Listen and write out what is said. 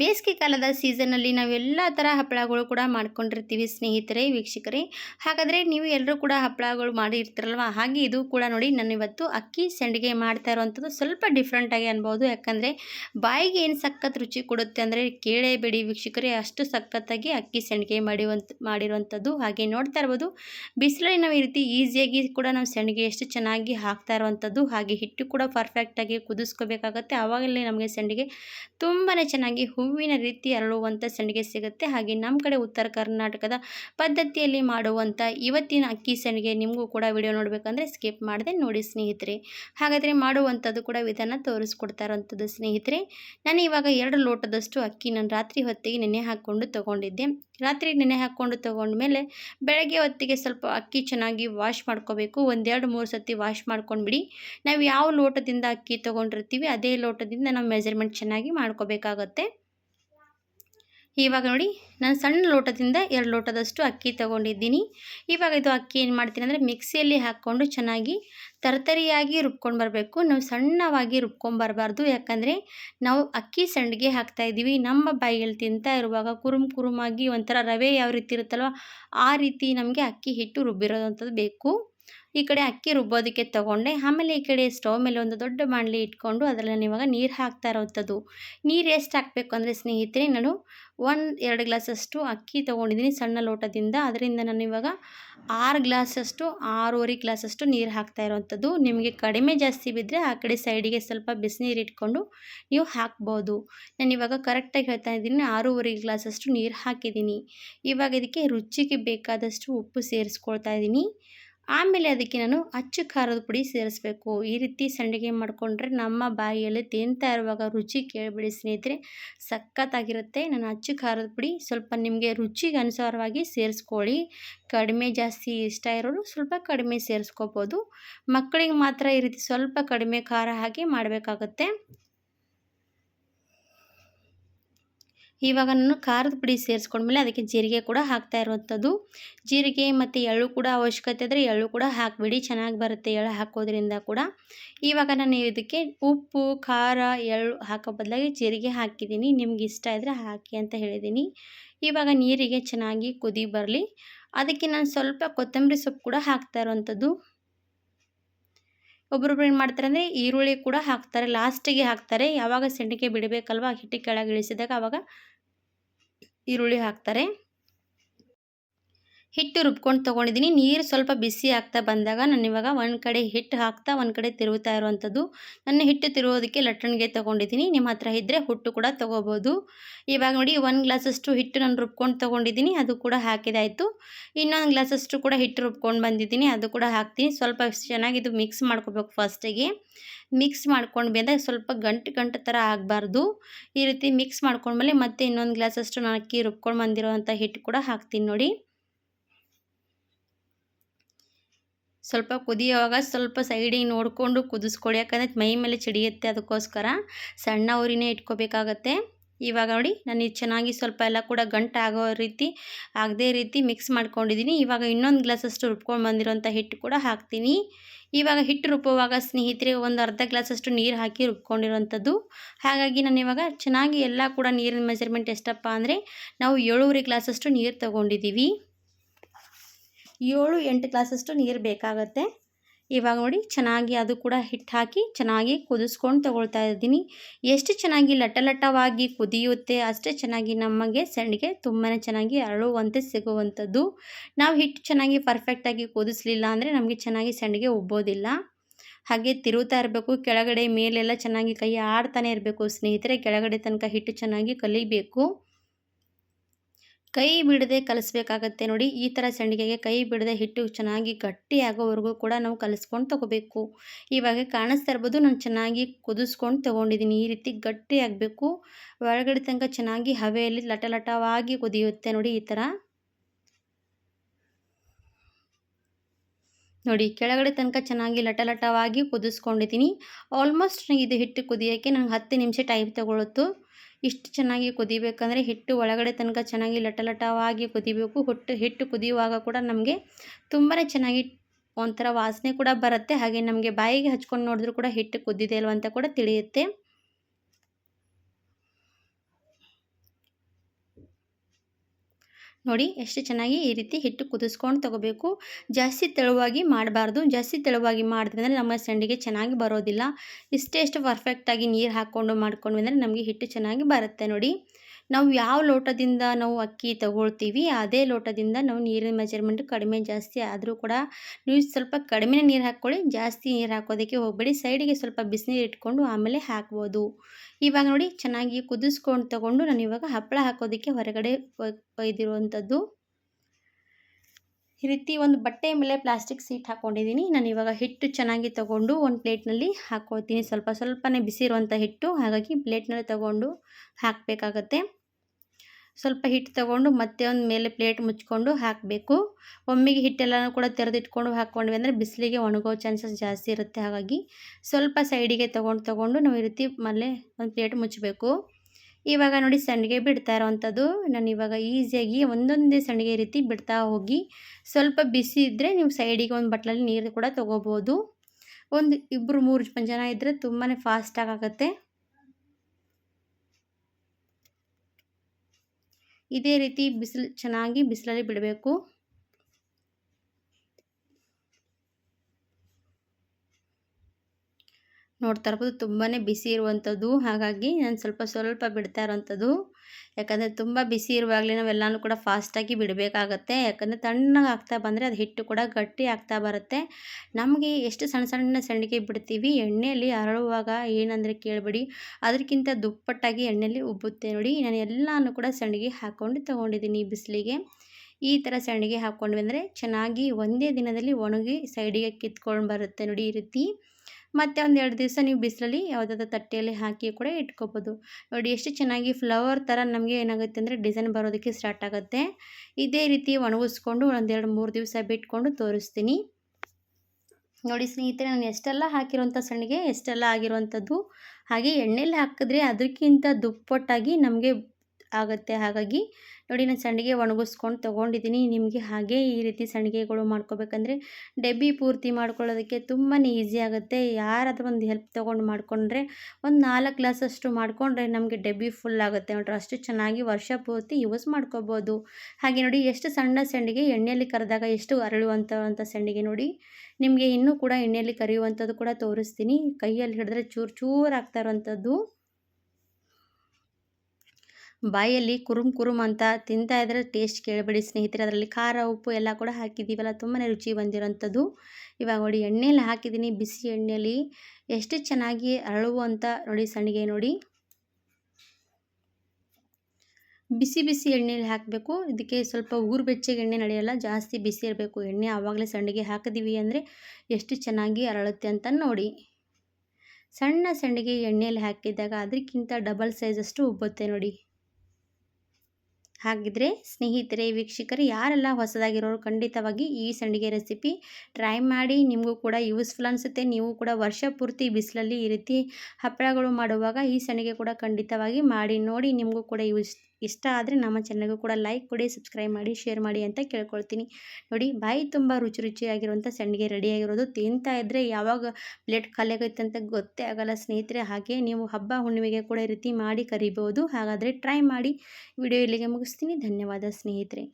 ಬೇಸಿಗೆ ಕಾಲದ ಸೀಸನ್ನಲ್ಲಿ ನಾವೆಲ್ಲ ಥರ ಹಪ್ಪಳಗಳು ಕೂಡ ಮಾಡ್ಕೊಂಡಿರ್ತೀವಿ ಸ್ನೇಹಿತರೆ, ವೀಕ್ಷಕರೇ. ಹಾಗಾದರೆ ನೀವು ಎಲ್ಲರೂ ಕೂಡ ಹಪ್ಪಳಗಳು ಮಾಡಿರ್ತೀರಲ್ವ? ಹಾಗೆ ಇದು ಕೂಡ ನೋಡಿ ನಾನು ಇವತ್ತು ಅಕ್ಕಿ ಸಂಡಿಗೆ ಮಾಡ್ತಾ ಇರುವಂಥದ್ದು ಸ್ವಲ್ಪ ಡಿಫ್ರೆಂಟಾಗಿ ಅನ್ಬೋದು. ಯಾಕಂದರೆ ಬಾಯಿಗೆ ಏನು ಸಖತ್ ರುಚಿ ಕೊಡುತ್ತೆ ಅಂದರೆ ಕೇಳೇಬೇಡಿ ವೀಕ್ಷಕರೇ. ಅಷ್ಟು ಸಖತ್ತಾಗಿ ಅಕ್ಕಿ ಸಂಡಿಗೆ ಮಾಡಿರುವಂಥ ಮಾಡಿರುವಂಥದ್ದು. ಹಾಗೆ ನೋಡ್ತಾ ಇರ್ಬೋದು, ಬಿಸಿಲಲ್ಲಿ ನಾವು ಈ ರೀತಿ ಈಸಿಯಾಗಿ ಕೂಡ ನಾವು ಸಂಡಿಗೆ ಎಷ್ಟು ಚೆನ್ನಾಗಿ ಹಾಕ್ತಾ ಇರುವಂಥದ್ದು. ಹಾಗೆ ಹಿಟ್ಟು ಕೂಡ ಪರ್ಫೆಕ್ಟಾಗಿ ಕುದಿಸ್ಕೋಬೇಕಾಗತ್ತೆ. ಆವಾಗಲೇ ನಮಗೆ ಸಂಡಿಗೆ ತುಂಬಾ ಚೆನ್ನಾಗಿ ಹೂವಿನ ರೀತಿ ಅರಳುವಂಥ ಸಂಡಿಗೆ ಸಿಗುತ್ತೆ. ಹಾಗೆ ನಮ್ಮ ಕಡೆ ಉತ್ತರ ಕರ್ನಾಟಕದ ಪದ್ಧತಿಯಲ್ಲಿ ಮಾಡುವಂಥ ಇವತ್ತಿನ ಅಕ್ಕಿ ಸಂಡಿಗೆ ನಿಮಗೂ ಕೂಡ ವಿಡಿಯೋ ನೋಡಬೇಕಂದ್ರೆ ಸ್ಕಿಪ್ ಮಾಡದೆ ನೋಡಿ ಸ್ನೇಹಿತರೆ. ಹಾಗಾದರೆ ಮಾಡುವಂಥದ್ದು ಕೂಡ ವಿಧಾನ ತೋರಿಸ್ಕೊಡ್ತಾ ಇರೋವಂಥದ್ದು ಸ್ನೇಹಿತರೆ. ನಾನು ಇವಾಗ ಎರಡು ಲೋಟದಷ್ಟು ಅಕ್ಕಿ ನಾನು ರಾತ್ರಿ ಹೊತ್ತಿಗೆ ನೆನೆ ಹಾಕ್ಕೊಂಡು ತೊಗೊಂಡಿದ್ದೆ. ರಾತ್ರಿ ನೆನೆ ಹಾಕ್ಕೊಂಡು ತೊಗೊಂಡ್ಮೇಲೆ ಬೆಳಗ್ಗೆ ಹೊತ್ತಿಗೆ ಸ್ವಲ್ಪ ಅಕ್ಕಿ ಚೆನ್ನಾಗಿ ವಾಶ್ ಮಾಡ್ಕೋಬೇಕು. ಒಂದೆರಡು ಮೂರು ಸತಿ ವಾಶ್ ಮಾಡ್ಕೊಂಡ್ಬಿಡಿ. ನಾವು ಯಾವ ಲೋಟದಿಂದ ಅಕ್ಕಿ ತೊಗೊಂಡಿರ್ತೀವಿ ಅದೇ ಲೋಟದಿಂದ ನಾವು ಮೆಜರ್ಮೆಂಟ್ ಚೆನ್ನಾಗಿ ಮಾಡ್ಕೋಬೇಕಾಗತ್ತೆ. ಇವಾಗ ನೋಡಿ, ನಾನು ಸಣ್ಣ ಲೋಟದಿಂದ ಎರಡು ಲೋಟದಷ್ಟು ಅಕ್ಕಿ ತಗೊಂಡಿದ್ದೀನಿ. ಇವಾಗ ಇದು ಅಕ್ಕಿ ಏನು ಮಾಡ್ತೀನಿ ಅಂದರೆ ಮಿಕ್ಸಿಯಲ್ಲಿ ಹಾಕ್ಕೊಂಡು ಚೆನ್ನಾಗಿ ತರತರಿಯಾಗಿ ರುಬ್ಕೊಂಡು ಬರಬೇಕು. ನಾವು ಸಣ್ಣವಾಗಿ ರುಬ್ಕೊಂಬರಬಾರ್ದು ಯಾಕಂದರೆ ನಾವು ಅಕ್ಕಿ ಸಂಡಿಗೆ ಹಾಕ್ತಾಯಿದ್ದೀವಿ ನಮ್ಮ ಬಾಯಿಯಲ್ಲಿ ತಿಂತಾ ಇರುವಾಗ ಕುರುಮ್ ಕುರುಮಾಗಿ ಒಂಥರ ರವೆ ಯಾವ ರೀತಿ ಇರುತ್ತಲ್ವ, ಆ ರೀತಿ ನಮಗೆ ಅಕ್ಕಿ ಹಿಟ್ಟು ರುಬ್ಬಿರೋದಂಥದ್ದು ಬೇಕು. ಈ ಕಡೆ ಅಕ್ಕಿ ರುಬ್ಬೋದಕ್ಕೆ ತೊಗೊಂಡೆ. ಆಮೇಲೆ ಈ ಕಡೆ ಸ್ಟವ್ ಮೇಲೆ ಒಂದು ದೊಡ್ಡ ಬಾಣಲಿ ಇಟ್ಕೊಂಡು ಅದರಲ್ಲಿ ನಾನು ಇವಾಗ ನೀರು ಹಾಕ್ತಾ ಇರೋವಂಥದ್ದು ನೀರು ಎಷ್ಟು ಹಾಕಬೇಕು ಅಂದರೆ ಸ್ನೇಹಿತರೆ, ನಾನು ಒಂದು ಎರಡು ಗ್ಲಾಸಷ್ಟು ಅಕ್ಕಿ ತೊಗೊಂಡಿದ್ದೀನಿ ಸಣ್ಣ ಲೋಟದಿಂದ. ಅದರಿಂದ ನಾನು ಇವಾಗ ಆರು ಗ್ಲಾಸಷ್ಟು, ಆರೂವರೆ ಗ್ಲಾಸಷ್ಟು ನೀರು ಹಾಕ್ತಾ ಇರೋವಂಥದ್ದು ನಿಮಗೆ ಕಡಿಮೆ ಜಾಸ್ತಿ ಬಿದ್ದರೆ ಆ ಕಡೆ ಸೈಡಿಗೆ ಸ್ವಲ್ಪ ಬಿಸಿನೀರು ಇಟ್ಕೊಂಡು ನೀವು ಹಾಕ್ಬೋದು. ನಾನು ಇವಾಗ ಕರೆಕ್ಟಾಗಿ ಹೇಳ್ತಾ ಇದ್ದೀನಿ, ಆರೂವರೆ ಗ್ಲಾಸಷ್ಟು ನೀರು ಹಾಕಿದ್ದೀನಿ. ಇವಾಗ ಇದಕ್ಕೆ ರುಚಿಗೆ ಬೇಕಾದಷ್ಟು ಉಪ್ಪು ಸೇರಿಸ್ಕೊಳ್ತಾ ಇದ್ದೀನಿ. ಆಮೇಲೆ ಅದಕ್ಕೆ ನಾನು ಅಚ್ಚು ಖಾರದ ಪುಡಿ ಸೇರಿಸ್ಬೇಕು. ಈ ರೀತಿ ಸಂಡಿಗೆ ಮಾಡಿಕೊಂಡ್ರೆ ನಮ್ಮ ಬಾಯಿಯಲ್ಲಿ ತಿಂತಾ ಇರುವಾಗ ರುಚಿ ಕೇಳಿಬಿಡಿ ಸ್ನೇಹಿತರೆ. ಸಖತ್ತಾಗಿರುತ್ತೆ. ನಾನು ಅಚ್ಚು ಖಾರದ ಪುಡಿ ಸ್ವಲ್ಪ ನಿಮಗೆ ರುಚಿಗೆ ಅನುಸಾರವಾಗಿ ಸೇರಿಸ್ಕೊಳ್ಳಿ. ಕಡಿಮೆ ಜಾಸ್ತಿ ಇಷ್ಟ ಇರೋರು ಸ್ವಲ್ಪ ಕಡಿಮೆ ಸೇರಿಸ್ಕೋಬೋದು. ಮಕ್ಕಳಿಗೆ ಮಾತ್ರ ಈ ರೀತಿ ಸ್ವಲ್ಪ ಕಡಿಮೆ ಖಾರ ಹಾಕಿ ಮಾಡಬೇಕಾಗತ್ತೆ. ಇವಾಗ ನಾನು ಖಾರದ ಪುಡಿ ಸೇರಿಸ್ಕೊಂಡ್ಮೇಲೆ ಅದಕ್ಕೆ ಜೀರಿಗೆ ಕೂಡ ಹಾಕ್ತಾ ಇರುವಂಥದ್ದು. ಜೀರಿಗೆ ಮತ್ತು ಎಳ್ಳು ಕೂಡ ಅವಶ್ಯಕತೆ ಇದ್ದರೆ ಎಳ್ಳು ಕೂಡ ಹಾಕಿಬಿಡಿ, ಚೆನ್ನಾಗಿ ಬರುತ್ತೆ ಎಳ್ಳು ಹಾಕೋದ್ರಿಂದ ಕೂಡ. ಇವಾಗ ನಾನು ಇದಕ್ಕೆ ಉಪ್ಪು, ಖಾರ, ಎಳ್ಳು ಹಾಕೋ ಬದಲಾಗಿ ಜೀರಿಗೆ ಹಾಕಿದ್ದೀನಿ. ನಿಮ್ಗೆ ಇಷ್ಟ ಇದ್ದರೆ ಹಾಕಿ ಅಂತ ಹೇಳಿದ್ದೀನಿ. ಇವಾಗ ನೀರಿಗೆ ಚೆನ್ನಾಗಿ ಕುದಿ ಬರಲಿ. ಅದಕ್ಕೆ ನಾನು ಸ್ವಲ್ಪ ಕೊತ್ತಂಬರಿ ಸೊಪ್ಪು ಕೂಡ ಹಾಕ್ತಾ ಇರೋವಂಥದ್ದು. ಒಬ್ಬರೊಬ್ರು ಏನು ಮಾಡ್ತಾರೆ ಅಂದರೆ ಈರುಳ್ಳಿ ಕೂಡ ಹಾಕ್ತಾರೆ ಲಾಸ್ಟಿಗೆ ಹಾಕ್ತಾರೆ. ಯಾವಾಗ ಸೆಂಡಿಗೆ ಬಿಡಬೇಕಲ್ವ? ಹಿಟ್ಟಿಗೆ ಕೆಳಗೆ ಇಳಿಸಿದಾಗ ಆವಾಗ ಈರುಳ್ಳಿ ಹಾಕ್ತಾರೆ. ಹಿಟ್ಟು ರುಬ್ಕೊಂಡು ತೊಗೊಂಡಿದ್ದೀನಿ ನೀರು ಸ್ವಲ್ಪ ಬಿಸಿ ಆಗ್ತಾ ಬಂದಾಗ ನಾನು ಇವಾಗ ಒಂದು ಕಡೆ ಹಿಟ್ಟು ಹಾಕ್ತಾ, ಒಂದು ಕಡೆ ತಿರುಗುತ್ತಾ ಇರುವಂಥದ್ದು ನನ್ನ ಹಿಟ್ಟು ತಿರುವೋದಕ್ಕೆ ಲಟ್ಟಣಿಗೆ ತೊಗೊಂಡಿದ್ದೀನಿ ನಿಮ್ಮ ಹತ್ರ ಇದ್ದರೆ ಹುಟ್ಟು ಕೂಡ ತೊಗೋಬೋದು. ಇವಾಗ ನೋಡಿ, ಒಂದು ಗ್ಲಾಸಷ್ಟು ಹಿಟ್ಟು ನಾನು ರುಬ್ಕೊಂಡು ತೊಗೊಂಡಿದ್ದೀನಿ ಅದು ಕೂಡ ಹಾಕಿದಾಯಿತು. ಇನ್ನೊಂದು ಗ್ಲಾಸಷ್ಟು ಕೂಡ ಹಿಟ್ಟು ರುಬ್ಕೊಂಡು ಬಂದಿದ್ದೀನಿ ಅದು ಕೂಡ ಹಾಕ್ತೀನಿ. ಸ್ವಲ್ಪ ಚೆನ್ನಾಗಿ ಇದು ಮಿಕ್ಸ್ ಮಾಡ್ಕೋಬೇಕು ಫಸ್ಟಿಗೆ ಮಿಕ್ಸ್ ಮಾಡ್ಕೊಂಡು ಬಂದಾಗ ಸ್ವಲ್ಪ ಗಂಟು ಗಂಟು ಥರ ಆಗಬಾರ್ದು. ಈ ರೀತಿ ಮಿಕ್ಸ್ ಮಾಡ್ಕೊಂಡ್ಮೇಲೆ ಮತ್ತೆ ಇನ್ನೊಂದು ಗ್ಲಾಸಷ್ಟು ನಾನು ಅಕ್ಕಿ ರುಬ್ಕೊಂಡು ಬಂದಿರೋವಂಥ ಹಿಟ್ಟು ಕೂಡ ಹಾಕ್ತೀನಿ ನೋಡಿ. ಸ್ವಲ್ಪ ಕುದಿಯುವಾಗ ಸ್ವಲ್ಪ ಸೈಡಿಗೆ ನೋಡಿಕೊಂಡು ಕುದಿಸ್ಕೊಳ್ಳಿ ಯಾಕಂದರೆ ಮೈ ಮೇಲೆ ಚಿಡಿಯುತ್ತೆ ಅದಕ್ಕೋಸ್ಕರ. ಸಣ್ಣ ಉರಿನೇ ಇಟ್ಕೋಬೇಕಾಗತ್ತೆ. ಇವಾಗ ನೋಡಿ, ನಾನು ಇದು ಚೆನ್ನಾಗಿ ಸ್ವಲ್ಪ ಎಲ್ಲ ಕೂಡ ಗಂಟು ಆಗೋ ರೀತಿ, ಆಗದೇ ರೀತಿ ಮಿಕ್ಸ್ ಮಾಡ್ಕೊಂಡಿದ್ದೀನಿ. ಇವಾಗ ಇನ್ನೊಂದು ಗ್ಲಾಸಷ್ಟು ರುಬ್ಕೊಂಡು ಬಂದಿರೋಂಥ ಹಿಟ್ಟು ಕೂಡ ಹಾಕ್ತೀನಿ. ಇವಾಗ ಹಿಟ್ಟು ರುಬ್ಬುವಾಗ ಸ್ನೇಹಿತರೆ ಒಂದು ಅರ್ಧ ಗ್ಲಾಸಷ್ಟು ನೀರು ಹಾಕಿ ರುಬ್ಕೊಂಡಿರೋಂಥದ್ದು ಹಾಗಾಗಿ ನಾನು ಇವಾಗ ಚೆನ್ನಾಗಿ ಎಲ್ಲ ಕೂಡ ನೀರಿನ ಮೆಜರ್ಮೆಂಟ್ ಎಷ್ಟಪ್ಪ ಅಂದರೆ, ನಾವು ಏಳೂವರೆ ಗ್ಲಾಸಷ್ಟು ನೀರು ತೊಗೊಂಡಿದ್ದೀವಿ. ಏಳು, ಎಂಟು ಗ್ಲಾಸಷ್ಟು ನೀರು ಬೇಕಾಗತ್ತೆ. ಇವಾಗ ನೋಡಿ ಚೆನ್ನಾಗಿ ಅದು ಕೂಡ ಹಿಟ್ಟು ಹಾಕಿ ಚೆನ್ನಾಗಿ ಕುದಿಸ್ಕೊಂಡು ತಗೊಳ್ತಾ ಇದ್ದೀನಿ. ಎಷ್ಟು ಚೆನ್ನಾಗಿ ಲಟಲಟವಾಗಿ ಕುದಿಯುತ್ತೆ ಅಷ್ಟೇ ಚೆನ್ನಾಗಿ ನಮಗೆ ಸಂಡಿಗೆ ತುಂಬಾ ಚೆನ್ನಾಗಿ ಅರಳುವಂತೆ ಸಿಗುವಂಥದ್ದು. ನಾವು ಹಿಟ್ಟು ಚೆನ್ನಾಗಿ ಪರ್ಫೆಕ್ಟಾಗಿ ಕುದಿಸ್ಲಿಲ್ಲ ಅಂದರೆ ನಮಗೆ ಚೆನ್ನಾಗಿ ಸಂಡಿಗೆ ಉಬ್ಬೋದಿಲ್ಲ. ಹಾಗೆ ತಿರುತ್ತಾ ಇರಬೇಕು, ಕೆಳಗಡೆ ಮೇಲೆಲ್ಲ ಚೆನ್ನಾಗಿ ಕೈ ಆಡ್ತಾನೆ ಇರಬೇಕು ಸ್ನೇಹಿತರೆ, ಕೆಳಗಡೆ ತನಕ ಹಿಟ್ಟು ಚೆನ್ನಾಗಿ ಕಲಿಬೇಕು. ಕೈ ಬಿಡದೆ ಕಲಿಸ್ಬೇಕಾಗತ್ತೆ ನೋಡಿ. ಈ ಥರ ಸಂಡಿಗೆಗೆ ಕೈ ಬಿಡದೆ ಹಿಟ್ಟು ಚೆನ್ನಾಗಿ ಗಟ್ಟಿ ಆಗೋವರೆಗೂ ಕೂಡ ನಾವು ಕಲಿಸ್ಕೊಂಡು ತೊಗೋಬೇಕು. ಇವಾಗ ಕಾಣಿಸ್ತಾ ಇರ್ಬೋದು. ನಾನು ಚೆನ್ನಾಗಿ ಕುದಿಸ್ಕೊಂಡು ತೊಗೊಂಡಿದ್ದೀನಿ. ಈ ರೀತಿ ಗಟ್ಟಿ ಆಗಬೇಕು ಒಳಗಡೆ ತನಕ ಚೆನ್ನಾಗಿ ಹವೆಯಲ್ಲಿ ಲಟ ಲಟವಾಗಿ ಕುದಿಯುತ್ತೆ ನೋಡಿ ಈ ಥರ. ನೋಡಿ, ಕೆಳಗಡೆ ತನಕ ಚೆನ್ನಾಗಿ ಲಟ ಲಟವಾಗಿ ಕುದಿಸ್ಕೊಂಡಿದ್ದೀನಿ. ಆಲ್ಮೋಸ್ಟ್ ಇದು ಹಿಟ್ಟು ಕುದಿಯೋಕ್ಕೆ ನಂಗೆ ಹತ್ತು ನಿಮಿಷ ಟೈಮ್ ತಗೊಳುತ್ತು. ಇಷ್ಟು ಚೆನ್ನಾಗಿ ಕುದಿಬೇಕಂದ್ರೆ ಹಿಟ್ಟು ಒಳಗಡೆ ತನಕ ಚೆನ್ನಾಗಿ ಲಟ ಲಟವಾಗಿ ಕುದಿಬೇಕು. ಹೊಟ್ಟು, ಹಿಟ್ಟು ಕುದಿಯುವಾಗ ಕೂಡ ನಮಗೆ ತುಂಬಾ ಚೆನ್ನಾಗಿ ಒಂಥರ ವಾಸನೆ ಕೂಡ ಬರುತ್ತೆ. ಹಾಗೆ ನಮಗೆ ಬಾಯಿಗೆ ಹಚ್ಕೊಂಡು ನೋಡಿದ್ರೂ ಕೂಡ ಹಿಟ್ಟು ಕುದ್ದಿದೆ ಅಲ್ವ ಅಂತ ಕೂಡ ತಿಳಿಯುತ್ತೆ. ನೋಡಿ ಎಷ್ಟು ಚೆನ್ನಾಗಿ ಈ ರೀತಿ ಹಿಟ್ಟು ಕುದಿಸ್ಕೊಂಡು ತಗೋಬೇಕು. ಜಾಸ್ತಿ ತೆಳುವಾಗಿ ಮಾಡಬಾರ್ದು. ಜಾಸ್ತಿ ತೆಳುವಾಗಿ ಮಾಡಿದ್ವಿ ನಮ್ಮ ಸಂಡಿಗೆ ಚೆನ್ನಾಗಿ ಬರೋದಿಲ್ಲ. ಇಷ್ಟೇ ಎಷ್ಟು ಪರ್ಫೆಕ್ಟಾಗಿ ನೀರು ಹಾಕ್ಕೊಂಡು ಮಾಡ್ಕೊಂಡ್ವಿ ಅಂದರೆ ನಮಗೆ ಹಿಟ್ಟು ಚೆನ್ನಾಗಿ ಬರುತ್ತೆ ನೋಡಿ. ನಾವು ಯಾವ ಲೋಟದಿಂದ ನಾವು ಅಕ್ಕಿ ತಗೊಳ್ತೀವಿ, ಅದೇ ಲೋಟದಿಂದ ನಾವು ನೀರಿನ ಮೆಜರ್ಮೆಂಟ್ ಕಡಿಮೆ ಜಾಸ್ತಿ ಆದರೂ ಕೂಡ ನೀವು ಸ್ವಲ್ಪ ಕಡಿಮೆ ನೀರು ಹಾಕ್ಕೊಳ್ಳಿ. ಜಾಸ್ತಿ ನೀರು ಹಾಕೋದಕ್ಕೆ ಹೋಗಬೇಡಿ. ಸೈಡಿಗೆ ಸ್ವಲ್ಪ ಬಿಸಿನೀರು ಇಟ್ಕೊಂಡು ಆಮೇಲೆ ಹಾಕ್ಬೋದು. ಇವಾಗ ನೋಡಿ ಚೆನ್ನಾಗಿ ಕುದಿಸ್ಕೊಂಡು ತಗೊಂಡು ನಾನು ಇವಾಗ ಹಪ್ಪಳ ಹಾಕೋದಕ್ಕೆ ಹೊರಗಡೆ ಒಯ್ದಿರುವಂಥದ್ದು. ಈ ರೀತಿ ಒಂದು ಬಟ್ಟೆ ಮೇಲೆ ಪ್ಲಾಸ್ಟಿಕ್ ಸೀಟ್ ಹಾಕ್ಕೊಂಡಿದ್ದೀನಿ ನಾನು ಇವಾಗ ಹಿಟ್ಟು ಚೆನ್ನಾಗಿ ತಗೊಂಡು ಒಂದು ಪ್ಲೇಟ್ನಲ್ಲಿ ಹಾಕ್ಕೊಳ್ತೀನಿ ಸ್ವಲ್ಪ ಸ್ವಲ್ಪನೇ ಬಿಸಿ ಇರುವಂಥ ಹಿಟ್ಟು, ಹಾಗಾಗಿ ಪ್ಲೇಟ್ನಲ್ಲಿ ತಗೊಂಡು ಹಾಕಬೇಕಾಗತ್ತೆ. ಸ್ವಲ್ಪ ಹಿಟ್ಟು ತಗೊಂಡು ಮತ್ತೆ ಒಂದು ಮೇಲೆ ಪ್ಲೇಟ್ ಮುಚ್ಕೊಂಡು ಹಾಕಬೇಕು. ಒಮ್ಮೆಗೆ ಹಿಟ್ಟೆಲ್ಲನೂ ಕೂಡ ತೆರೆದಿಟ್ಕೊಂಡು ಹಾಕ್ಕೊಂಡ್ವಿ ಅಂದರೆ ಬಿಸಿಲಿಗೆ ಒಣಗೋ ಚಾನ್ಸಸ್ ಜಾಸ್ತಿ ಇರುತ್ತೆ. ಹಾಗಾಗಿ ಸ್ವಲ್ಪ ಸೈಡಿಗೆ ತೊಗೊಂಡು ತೊಗೊಂಡು ನಾವು ಈ ರೀತಿ ಮಲೆ ಒಂದು ಪ್ಲೇಟ್ ಮುಚ್ಚಬೇಕು ಇವಾಗ ನೋಡಿ ಸಂಡಿಗೆ ಬಿಡ್ತಾ ಇರೋವಂಥದ್ದು. ನಾನು ಇವಾಗ ಈಸಿಯಾಗಿ ಒಂದೊಂದೇ ಸಂಡಿಗೆ ರೀತಿ ಬಿಡ್ತಾ ಹೋಗಿ ಸ್ವಲ್ಪ ಬಿಸಿ ಇದ್ದರೆ ನೀವು ಸೈಡಿಗೆ ಒಂದು ಬಟ್ಲಲ್ಲಿ ನೀರು ಕೂಡ ತೊಗೋಬೋದು. ಒಂದು ಇಬ್ಬರು ಮೂರು ಜನ ಇದ್ದರೆ ತುಂಬಾ ಫಾಸ್ಟಾಗಿ ಆಗುತ್ತೆ. ಇದೇ ರೀತಿ ಬಿಸಿಲು ಚೆನ್ನಾಗಿ ಬಿಸಿಲಲ್ಲಿ ಬಿಡಬೇಕು. ನೋಡ್ತಾ ಇರ್ಬೋದು. ತುಂಬಾ ಬಿಸಿ ಇರುವಂಥದ್ದು. ಹಾಗಾಗಿ ನಾನು ಸ್ವಲ್ಪ ಸ್ವಲ್ಪ ಬಿಡ್ತಾ ಇರೋವಂಥದ್ದು. ಯಾಕಂದರೆ ತುಂಬ ಬಿಸಿ ಇರುವಾಗಲೇ ನಾವೆಲ್ಲನೂ ಕೂಡ ಫಾಸ್ಟಾಗಿ ಬಿಡಬೇಕಾಗತ್ತೆ. ಯಾಕಂದರೆ ತಣ್ಣಗೆ ಆಗ್ತಾ ಬಂದರೆ ಅದು ಹಿಟ್ಟು ಕೂಡ ಗಟ್ಟಿ ಆಗ್ತಾ ಬರುತ್ತೆ. ನಮಗೆ ಎಷ್ಟು ಸಣ್ಣ ಸಣ್ಣ ಸಂಡಿಗೆ ಬಿಡ್ತೀವಿ, ಎಣ್ಣೆಯಲ್ಲಿ ಅರಳುವಾಗ ಏನಂದರೆ ಕೇಳಬೇಡಿ. ಅದಕ್ಕಿಂತ ದುಪ್ಪಟ್ಟಾಗಿ ಎಣ್ಣೆಯಲ್ಲಿ ಉಬ್ಬುತ್ತೆ ನೋಡಿ. ನಾನು ಎಲ್ಲನೂ ಕೂಡ ಸಂಡಿಗೆ ಹಾಕ್ಕೊಂಡು ತೊಗೊಂಡಿದ್ದೀನಿ ಬಿಸಿಲಿಗೆ. ಈ ಥರ ಸಂಡಿಗೆ ಹಾಕ್ಕೊಂಡ್ವಿ ಅಂದರೆ ಚೆನ್ನಾಗಿ ಒಂದೇ ದಿನದಲ್ಲಿ ಒಣಗಿ ಸೈಡಿಗೆ ಕಿತ್ಕೊಂಡು ಬರುತ್ತೆ ನೋಡಿ ಈ ರೀತಿ. ಮತ್ತು ಒಂದು ಎರಡು ದಿವಸ ನೀವು ಬಿಸಿಲಲ್ಲಿ ಯಾವುದಾದ್ರು ತಟ್ಟೆಯಲ್ಲಿ ಹಾಕಿ ಕೂಡ ಇಟ್ಕೋಬೋದು. ನೋಡಿ ಎಷ್ಟು ಚೆನ್ನಾಗಿ ಫ್ಲವರ್ ಥರ ನಮಗೆ ಏನಾಗುತ್ತೆ ಅಂದರೆ ಡಿಸೈನ್ ಬರೋದಕ್ಕೆ ಸ್ಟಾರ್ಟ್ ಆಗುತ್ತೆ. ಇದೇ ರೀತಿ ಒಣಗಿಸ್ಕೊಂಡು ಒಂದೆರಡು ಮೂರು ದಿವಸ ಬಿಟ್ಕೊಂಡು ತೋರಿಸ್ತೀನಿ. ನೋಡಿ ಸ್ನೇಹಿತರೆ, ನಾನು ಎಷ್ಟೆಲ್ಲ ಹಾಕಿರುವಂಥ ಸಣ್ಣಗೆ ಎಷ್ಟೆಲ್ಲ ಆಗಿರುವಂಥದ್ದು. ಹಾಗೆ ಎಣ್ಣೆಲಿ ಹಾಕಿದ್ರೆ ಅದಕ್ಕಿಂತ ದುಪ್ಪಟ್ಟಾಗಿ ನಮಗೆ ಆಗುತ್ತೆ. ಹಾಗಾಗಿ ನೋಡಿ ನಾನು ಸಂಡಿಗೆ ಒಣಗಿಸ್ಕೊಂಡು ತೊಗೊಂಡಿದ್ದೀನಿ. ನಿಮಗೆ ಹಾಗೆ ಈ ರೀತಿ ಸಂಡಿಗೆಗಳು ಮಾಡ್ಕೋಬೇಕಂದ್ರೆ ಡಬ್ಬಿ ಪೂರ್ತಿ ಮಾಡ್ಕೊಳ್ಳೋದಕ್ಕೆ ತುಂಬಾ ಈಸಿ ಆಗುತ್ತೆ. ಯಾರಾದರೂ ಒಂದು ಹೆಲ್ಪ್ ತೊಗೊಂಡು ಮಾಡಿಕೊಂಡ್ರೆ ಒಂದು ನಾಲ್ಕು ಗ್ಲಾಸಷ್ಟು ಮಾಡಿಕೊಂಡ್ರೆ ನಮಗೆ ಡಬ್ಬಿ ಫುಲ್ ಆಗುತ್ತೆ. ನೋಡ್ರಿ, ಅಷ್ಟು ಚೆನ್ನಾಗಿ ವರ್ಷ ಪೂರ್ತಿ ಯೂಸ್ ಮಾಡ್ಕೋಬೋದು. ಹಾಗೆ ನೋಡಿ, ಎಷ್ಟು ಸಣ್ಣ ಸಂಡಿಗೆ ಎಣ್ಣೆಯಲ್ಲಿ ಕರೆದಾಗ ಎಷ್ಟು ಅರಳುವಂಥ ಸಂಡಿಗೆ ನೋಡಿ. ನಿಮಗೆ ಇನ್ನೂ ಕೂಡ ಎಣ್ಣೆಯಲ್ಲಿ ಕರೆಯುವಂಥದ್ದು ಕೂಡ ತೋರಿಸ್ತೀನಿ. ಕೈಯಲ್ಲಿ ಹಿಡಿದ್ರೆ ಚೂರು ಚೂರು ಆಗ್ತಾ ಇರೋವಂಥದ್ದು. ಬಾಯಲ್ಲಿ ಕುರುಮ್ ಕುರುಮ್ ಅಂತ ತಿಂತಾ ಇದ್ರೆ ಟೇಸ್ಟ್ ಕೇಳಬೇಡಿ ಸ್ನೇಹಿತರೆ. ಅದರಲ್ಲಿ ಖಾರ, ಉಪ್ಪು ಎಲ್ಲ ಕೂಡ ಹಾಕಿದ್ದೀವಲ್ಲ ತುಂಬಾ ರುಚಿ ಬಂದಿರೋಂಥದ್ದು. ಇವಾಗ ನೋಡಿ, ಎಣ್ಣೆಯಲ್ಲಿ ಹಾಕಿದ್ದೀನಿ. ಬಿಸಿ ಎಣ್ಣೆಯಲ್ಲಿ ಎಷ್ಟು ಚೆನ್ನಾಗಿ ಅರಳುವಂಥ ನೋಡಿ ಸಣ್ಣಗೆ ನೋಡಿ. ಬಿಸಿ ಬಿಸಿ ಎಣ್ಣೆಯಲ್ಲಿ ಹಾಕಬೇಕು. ಇದಕ್ಕೆ ಸ್ವಲ್ಪ ಊರು ಬೆಚ್ಚಗೆ ಎಣ್ಣೆ ನಡೆಯಲ್ಲ, ಜಾಸ್ತಿ ಬಿಸಿ ಇರಬೇಕು. ಎಣ್ಣೆ ಆವಾಗಲೇ ಸಂಡಿಗೆ ಹಾಕಿದೀವಿ ಅಂದರೆ ಎಷ್ಟು ಚೆನ್ನಾಗಿ ಅರಳುತ್ತೆ ಅಂತ ನೋಡಿ. ಸಣ್ಣ ಸಂಡಿಗೆ ಎಣ್ಣೆಯಲ್ಲಿ ಹಾಕಿದಾಗ ಅದಕ್ಕಿಂತ ಡಬಲ್ ಸೈಜಷ್ಟು ಉಬ್ಬುತ್ತೆ ನೋಡಿ. ಹಾಗಿದ್ರೆ ಸ್ನೇಹಿತರೆ, ವೀಕ್ಷಕರು, ಯಾರೆಲ್ಲ ಹೊಸದಾಗಿರೋರು ಖಂಡಿತವಾಗಿ ಈ ಸಂಡಿಗೆ ರೆಸಿಪಿ ಟ್ರೈ ಮಾಡಿ. ನಿಮಗೂ ಕೂಡ ಯೂಸ್ಫುಲ್ ಅನಿಸುತ್ತೆ. ನೀವು ಕೂಡ ವರ್ಷ ಪೂರ್ತಿ ಬಿಸಿಲಲ್ಲಿ ಈ ರೀತಿ ಹಪ್ಪಳಗಳು ಮಾಡುವಾಗ ಈ ಸಂಡಿಗೆ ಕೂಡ ಖಂಡಿತವಾಗಿ ಮಾಡಿ ನೋಡಿ. ನಿಮಗೂ ಕೂಡ ಯೂಸ್ ಇಷ್ಟ ಆದರೆ ನಮ್ಮ ಚಾನಲ್ಗೂ ಕೂಡ ಲೈಕ್ ಕೊಡಿ ಸಬ್ಸ್ಕ್ರೈಬ್ ಮಾಡಿ ಶೇರ್ ಮಾಡಿ ಅಂತ ಕೇಳ್ಕೊಳ್ತೀನಿ. ನೋಡಿ, ಬಾಯಿ ತುಂಬ ರುಚಿ ರುಚಿಯಾಗಿರುವಂಥ ಸಂಡಿಗೆ ರೆಡಿಯಾಗಿರೋದು ತಿಂತಾ ಇದ್ದರೆ ಯಾವಾಗ ಪ್ಲೇಟ್ ಖಾಲಿ ಅಂತ ಗೊತ್ತೇ ಆಗಲ್ಲ ಸ್ನೇಹಿತರೆ. ಹಾಗೆ ನೀವು ಹಬ್ಬ ಹುಣ್ಣಿಮೆಗೆ ಕೂಡ ಈ ರೀತಿ ಮಾಡಿ ಕರಿಬೋದು. ಹಾಗಾದರೆ ಟ್ರೈ ಮಾಡಿ. ವಿಡಿಯೋ ಇಲ್ಲಿಗೆ ಮುಗಿಸ್ತೀನಿ. ಧನ್ಯವಾದ ಸ್ನೇಹಿತರೆ.